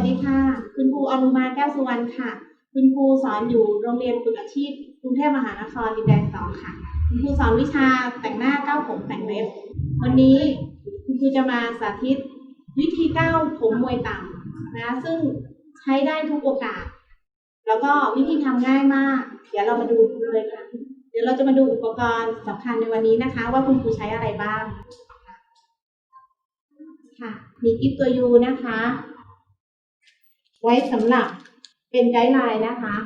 วัสดีค่ะ คุณครูอนุมาแก้วสุวรรณค่ะ คุณครูสอนอยู่โรงเรียนฝึกอาชีพกรุงเทพมหานครดินแดงสองค่ะ คุณครูสอนวิชาแต่งหน้าก้าวผมแต่งเล็บ วันนี้คุณครูจะมาสาธิต วิธีก้าวผมมวยต่ำนะ ซึ่งใช้ได้ทุกโอกาส แล้วก็วิธีทำง่ายมาก เดี๋ยวเรามาดูเลยค่ะ เดี๋ยวเราจะมาดูอุปกรณ์สำคัญในวันนี้นะคะ ว่าคุณครูใช้อะไรบ้าง ค่ะ มีกิ๊บตัวยูนะคะ ไว้สำหรับเป็นไกด์ไลน์นะคะ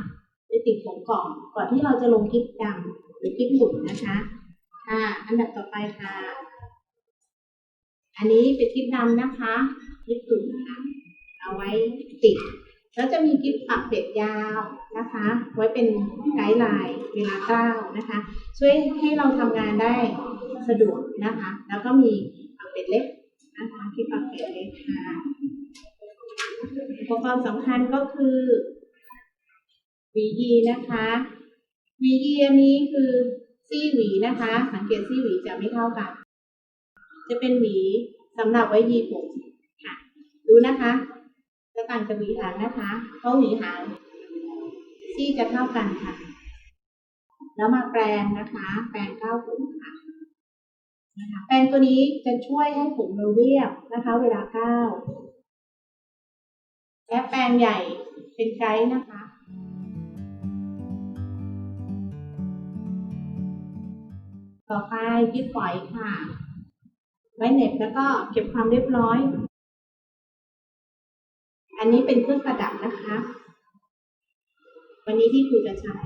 ไปติดผมก่อนก่อนที่เราจะลงกิ๊บดำหรือกิ๊บหมุนนะคะค่ะอันดับต่อไปค่ะ อันนี้เป็นกิ๊บดำนะคะกิ๊บตุ่นค่ะเอาไว้ติด แล้วจะมีกิ๊บปักเป็ดยาวนะคะ ไว้เป็นไกด์ไลน์เวลาเก้านะคะ ช่วยให้เราทำงานได้สะดวกนะคะ แล้วก็มีปักเป็ดเล็กนะคะกิ๊บปักเป็ดเล็กค่ะ อุปกรณ์สำคัญก็คือหวียีนะคะหวียีอันนี้คือซี่หวีนะคะ สังเกตซี่หวีจะไม่เท่ากัน จะเป็นหวีสำหรับไว้ยีผมค่ะดูนะคะจะต่างจากหวีหางนะคะเพราะหวีหางซี่จะเท่ากันค่ะ แล้วมาแปรงนะคะ แปรงก้าวผมค่ะนะคะแปรงตัวนี้จะช่วยให้ผมเราเรียบนะคะ เวลาก้าว และแปลงใหญ่เป็นไกด์นะคะต่อไปกิ๊บฝอยค่ะ ไว้เน็บแล้วก็เก็บความเรียบร้อย อันนี้เป็นเครื่องประดับนะคะ วันนี้ที่ครูจะใช้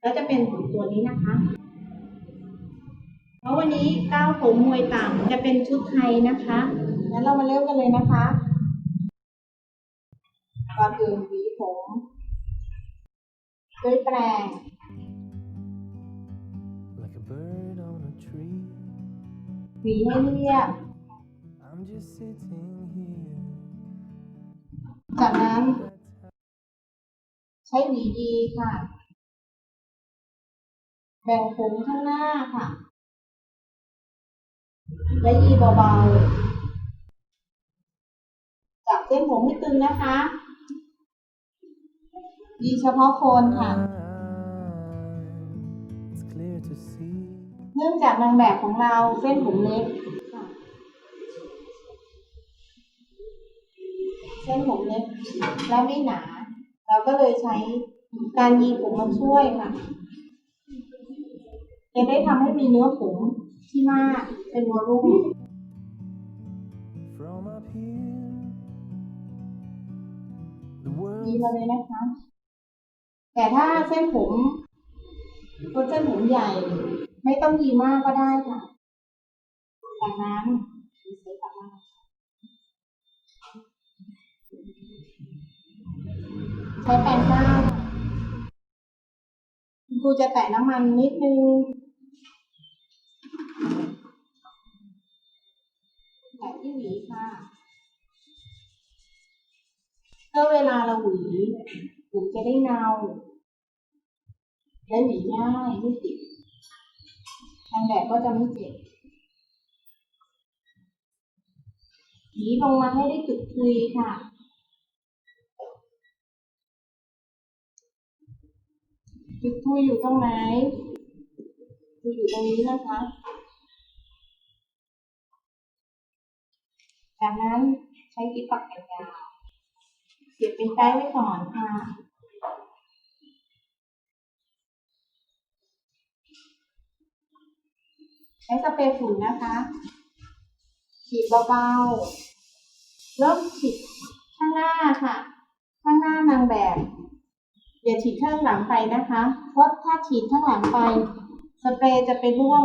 แล้วจะเป็นของตัวนี้นะคะ เพราะวันนี้ก้าวผมมวยต่ำจะเป็นชุดไทยนะคะ งั้นเรามาเริ่มกันเลยนะคะ ก่อนอื่นหวีผมด้วยแปรง like a bird on a tree. หวีให้เรียบ I'm just sitting here. จากนั้น ใช้หวีดีค่ะ แบ่งผมข้างหน้าค่ะ และยีเบาๆจับเส้นผมให้ตึงนะคะ ยีเฉพาะโคนค่ะ It's clear to see. เนื่องจากนางแบบของเราเส้นผมเล็กค่ะเส้นผมเล็กและไม่หนา เราก็เลยใช้การยีผมมาช่วยค่ะจะได้ทำให้มีเนื้อผมที่มากเป็นวอลลุ่ม From up here, the world ยีมาเลยนะคะ แต่ถ้าเส้นผมตัวเส้นผมใหญ่ ไม่ต้องยีมากก็ได้ค่ะจากนั้นใช้กลับมาใช้แป้งข้าวครูจะแตะน้ำมันนิดนึงแตะที่หวีค่ะเพื่อเวลาเราหวี ผมจะได้เงา และหวีง่ายไม่ติดนางแบบก็จะไม่เจ็บหวีลงมาให้ได้จุดคุยค่ะจุดคุยอยู่ตรงไหนคุยอยู่ตรงนี้นะคะ จากนั้นใช้กิ๊บปักแขนยาว เสียบเป็นได์ไว้ก่อนค่ะใช้สเปรย์ฝุ่นนะคะฉีดเบาๆเริ่มฉีดข้างหน้าค่ะ ข้างหน้านางแบบอย่าฉีดข้างหลังไปนะคะ เพราะถ้าฉีดข้างหลังไป สเปรย์จะไปร่วง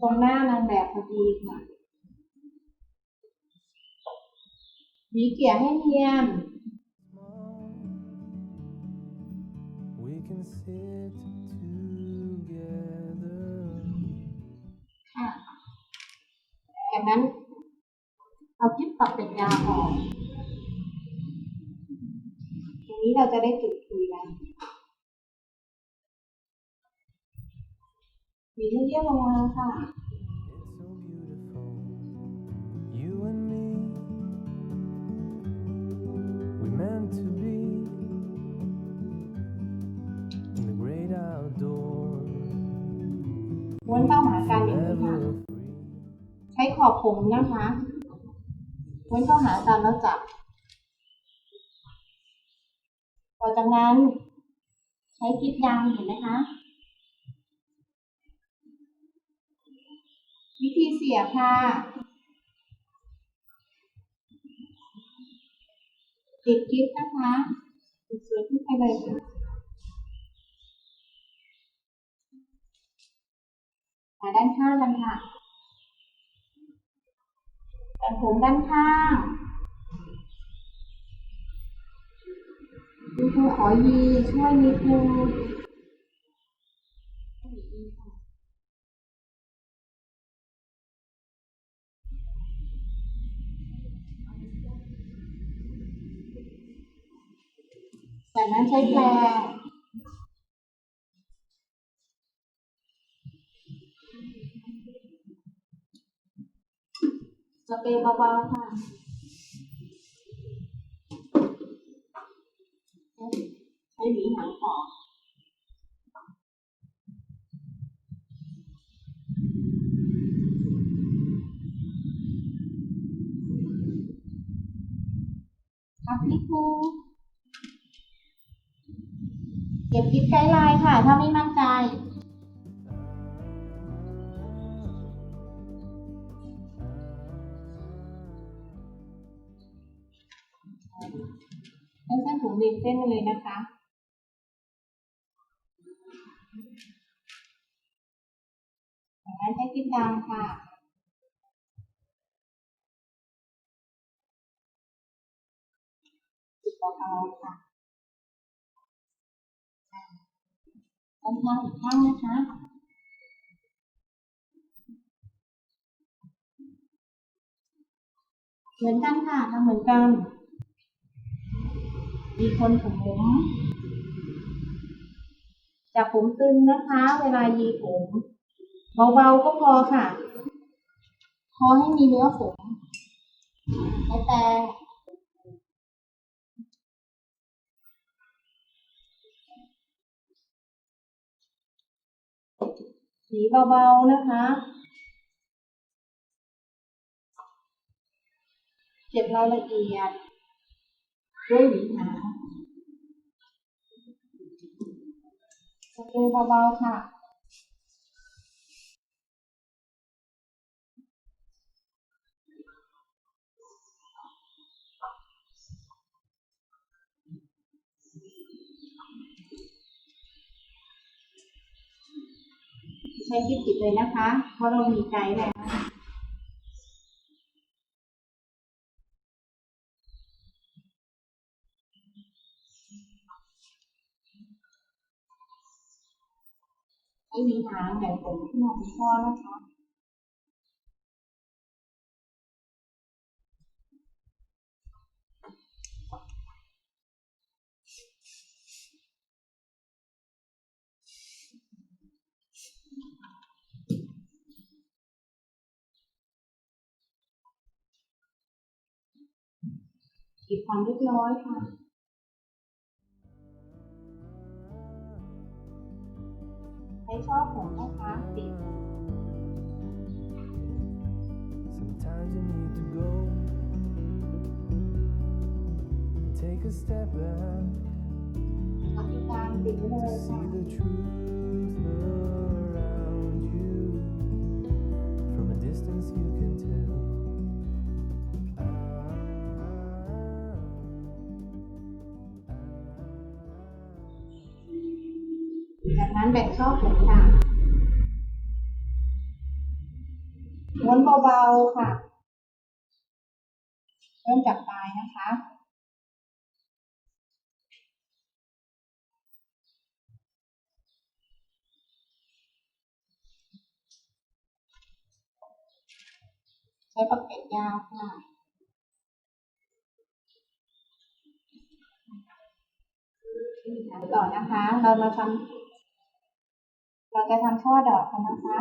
ตรงหน้านางแบบพอดีค่ะหวีเกลี่ยให้เนียน sit together. ค่ะจากนั้นเอาคลิปปักเป็นยาออกตรงนี้เราจะได้จุดคุยแล้วหวีให้เรียบลงมาค่ะ ม้วนเข้าหากันอย่างนี้ค่ะ ใช้ขอบผมนะคะม้วนเข้าหากันแล้วจับ ต่อจากนั้น ใช้กิ๊บดำเห็นไหมคะ วิธีเสียบค่ะ ติดกิ๊บนะคะสวยขึ้นไปเลยค่ะ มาด้านข้างกันค่ะแต่ผมด้านข้างคุณครูขอยีช่วยนิดนึงจากนั้นใช้แปรง สเปรย์เบาๆค่ะใช้หวีหางต่อครับพี่ครูเก็บกิ๊บไกด์ไลน์ค่ะ ถ้าไม่มั่น เรียงเส้นไปเลยนะคะ จากนั้นใช้กิ๊บดำค่ะติดเบาๆค่ะด้านข้างอีกข้างนะคะเหมือนกันค่ะทำเหมือนกัน มีคนผมจับผมตึงนะคะ เวลายีผมเบาๆก็พอค่ะ พอให้มีเนื้อผมใช้แปรงสีเบาๆนะคะเก็บรายละเอียด ด้วยหวีหางสเปรย์เบาๆค่ะ ใช้กิ๊บติดเลยนะคะ เพราะเรามีไกด์แล้ว ให้มีหางแบ่งผมขึ้นมาเป็นข้อนะคะเก็บความเรียบร้อยค่ะ ใช้ช่อผมนะคะติด Sometimes you need to go and take a step back, เอาที่กลางติดไว้เลยค่ะ เบาๆค่ะ เริ่มจากปลายนะคะ ใช้ปากเก็ตยาวค่ะต่อนะคะ เรามาทำเราจะทำช่อดอกกันนะคะ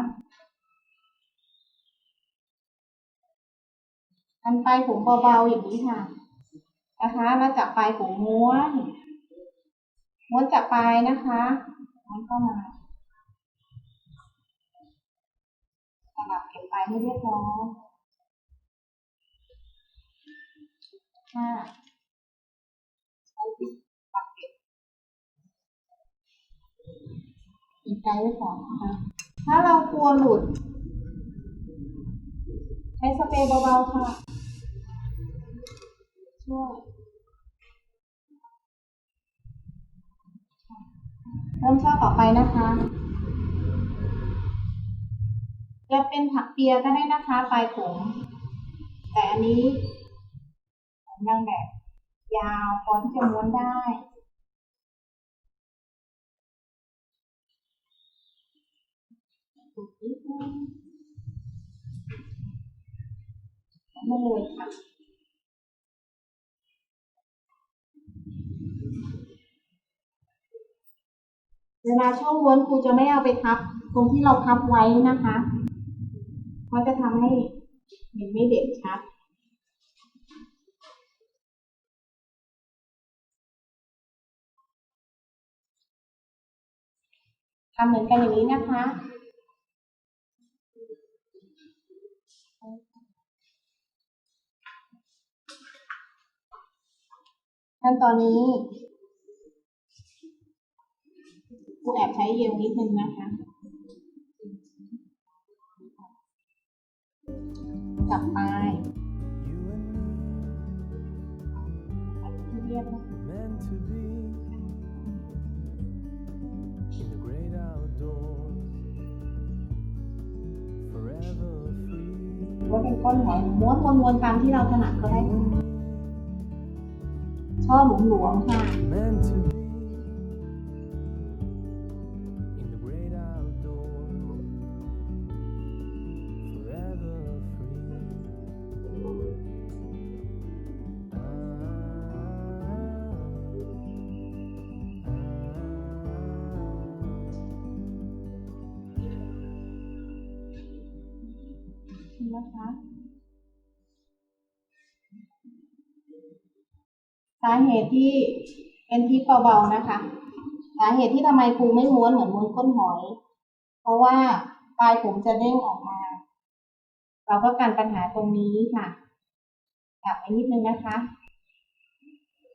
ทำปลายผมเบาๆอย่างนี้ค่ะ นะคะ แล้วจับปลายผมม้วน ม้วนจากปลายนะคะม้วนเข้ามาลับเก็บไปให้เรียบร้อยห้าใช้ปิดปักเก็บปิดใจไว้ก่อนนะคะ ถ้าเรากลัวหลุด ช้สเปรย์เบาๆค่ะ ช่วยเริ่มช่อต่อไปนะคะ จะเป็นถักเปียก็ได้นะคะปลายผม แต่อันนี้ผมยังแบบยาวพอที่จะม้วนได้ถูกนิดนึง ม่เลค่ะเวลาช่องม้วนครูจะไม่เอาไปทับ ตรงที่เราพับไว้นะคะเพราะจะทำให้เห็นไม่เด่นชัดทำเหมือนกันอย่างนี้นะคะ ขั้นตอนนี้ครูแอบใช้เยลนิดนึงนะคะ จับไปเรียบนะว่าเป็นก้นหอยม้วนวนๆตามที่เราถนัดก็ได้ ค่ะช่อหลวมๆค่ะ Meant to be in the great outdoors, forever free. Ah, นะคะ สาเหตุที่เป็นทิปเบาๆนะคะ สาเหตุที่ทำไมครูไม่ม้วนเหมือนม้วนก้นหอย เพราะว่าปลายผมจะเด้งออกมา เราก็การปัญหาตรงนี้ค่ะกลับไปนิดนึงนะคะ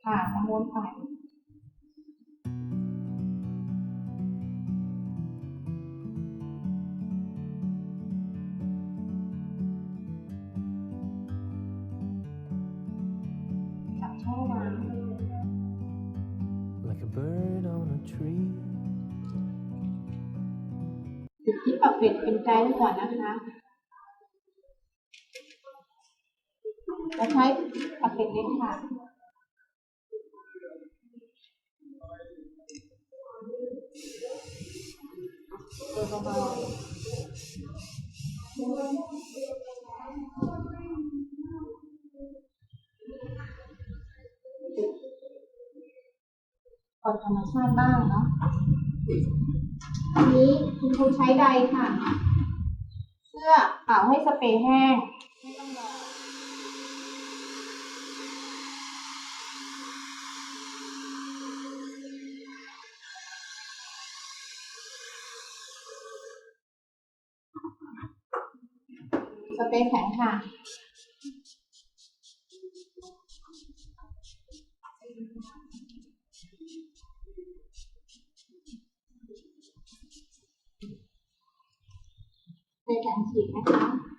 ค่ะแล้วม้วนไป จุดที่ปักเป็ดเป็นใจไว้ก่อนนะคะจะใช้ปักเป็ดเล็กค่ะเปิดเบาๆก่อนธรรมชาติบ้างเนาะ อันนี้คุณครูใช้ใดค่ะเพื่อเป่าให้สเปรย์แห้งไม่ต้องรอสเปรย์แข็งค่ะ สเปร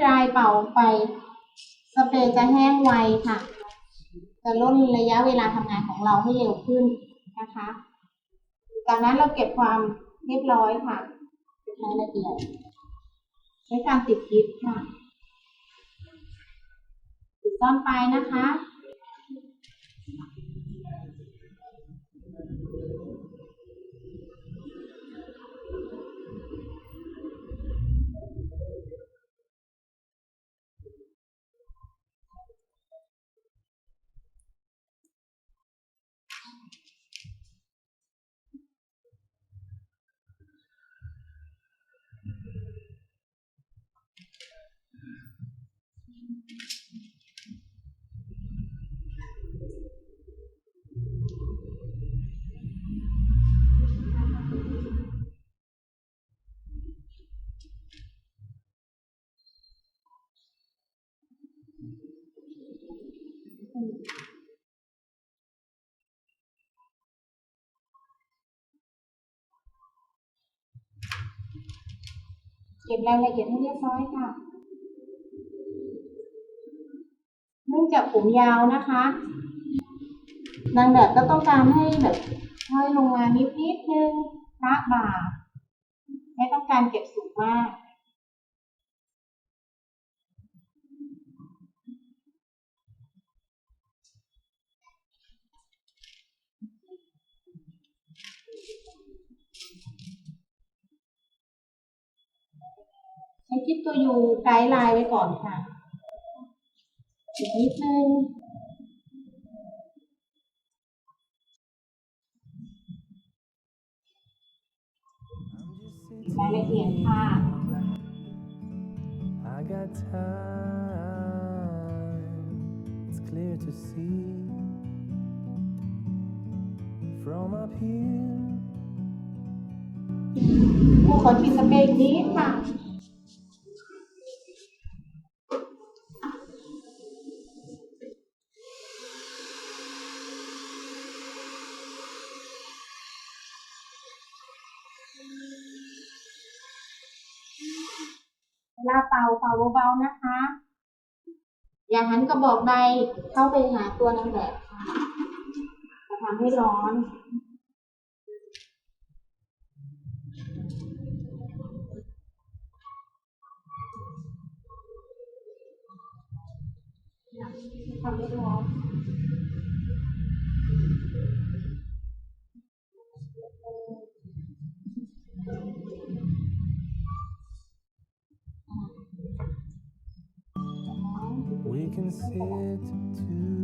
ดรายเป่าไป สเปรย์จะแห้งไวค่ะ จะลดระยะเวลาทำงานของเราให้เร็วขึ้นนะคะ จากนั้นเราเก็บความเรียบร้อยค่ะในละเอียดใช้การติดกิ๊บค่ะติดซ่อนไปนะคะ ก็บรายละเอียดให้เรียบร้อยค่ะ เนื่องจากผมยาวนะคะ นางแบบก็ต้องการให้แบบห้อยลงมานิดนิดนึงพระบ่า ไม่ต้องการเก็บสูงมาก ช้คิดตัวยูไกด์ไลน์ไว้ก่อนค่ะอีกนิดนึง I'm just รายละเอียดค่ะ I got time, it's clear to see from up here. ผู้คนที่สเปกนี้ค่ะาเป่าเบาๆนะคะ อย่าหันกระบอกใดเข้าไปหาตัวนางแบบค่ะจะทำให้ร้อนทำให้ร้อน sit together.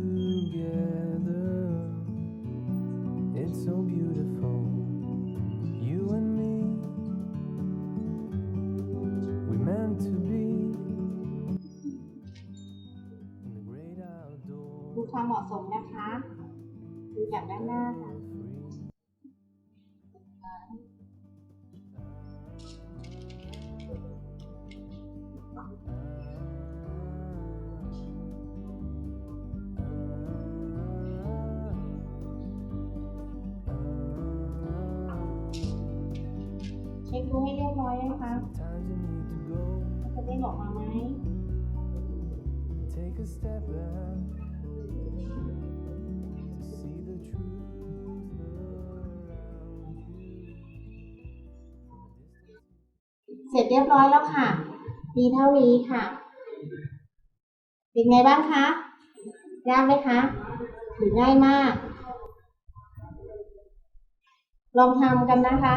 Step back to see the truth around you. เสร็จเรียบร้อยแล้วค่ะ มีเท่านี้ค่ะ เป็นไงบ้างคะ ยากไหมคะหรือง่ายมาก ลองทำกันนะคะ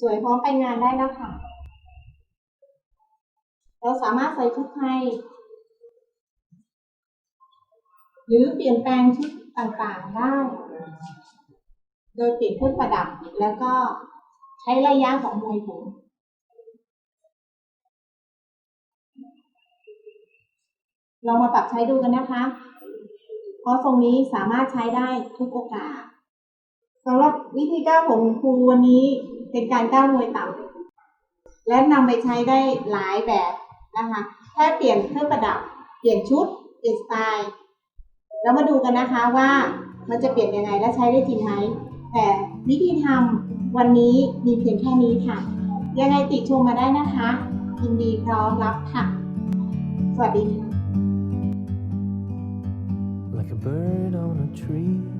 สวยพร้อมไปงานได้แล้วค่ะ เราสามารถใส่ชุดไทย หรือเปลี่ยนแปลงชุดต่างๆได้ โดยเปลี่ยนเครื่องประดับแล้วก็ใช้ระยะของมวยผมลองมาปรับใช้ดูกันนะคะ เพราะทรงนี้สามารถใช้ได้ทุกโอกาสสำหรับวิธีก้าวผมของครูวันนี้ เป็นการก้าวมวยต่ำและนำไปใช้ได้หลายแบบนะคะแค่เปลี่ยนเครื่องประดับ เปลี่ยนชุด เปลี่ยนสไตล์แล้วมาดูกันนะคะว่ามันจะเปลี่ยนยังไงและใช้ได้จริงไหมแต่วิธีทำวันนี้มีเพียงแค่นี้ค่ะ ยังไงติชมมาได้นะคะยินดีพร้อมรับค่ะ สวัสดีค่ะ like a bird on a tree.